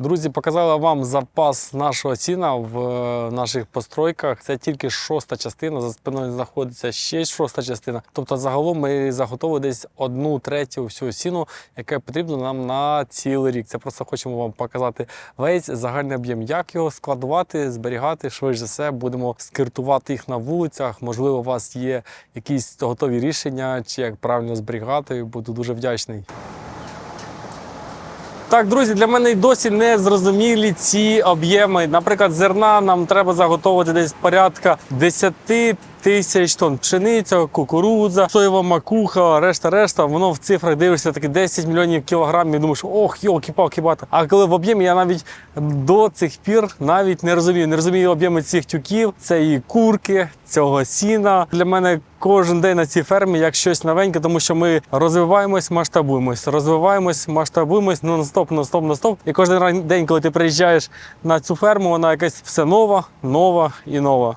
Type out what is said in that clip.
Друзі, показала вам запас нашого сіна в е, наших постройках. Це тільки шоста частина. За спиною знаходиться ще шоста частина. Тобто, загалом ми заготовили десь одну третю всього сіну, яке потрібно нам на цілий рік. Це просто хочемо вам показати весь загальний об'єм, як його складувати, зберігати. Швидше все, будемо скиртувати їх на вулицях. Можливо, у вас є якісь готові рішення, чи як правильно зберігати. Буду дуже вдячний. Так, друзі, для мене й досі не зрозумілі ці об'єми. Наприклад, зерна нам треба заготовити десь порядка 10 тисяч тонн пшениця, кукурудза, соєва макуха, решта, решта. Воно в цифрах дивишся таки 10 мільйонів кілограмів. і Думаєш, ох, йолки палки бата. А коли в об'ємі я навіть до цих пір навіть не розумію. Не розумію об'єми цих тюків, це і курки, цього сіна. Для мене кожен день на цій фермі як щось новеньке, тому що ми розвиваємось, масштабуємось, розвиваємось, масштабуємось нон-стоп, нон-стоп, нон-стоп. І кожен день, коли ти приїжджаєш на цю ферму, вона якась все нова, нова і нова.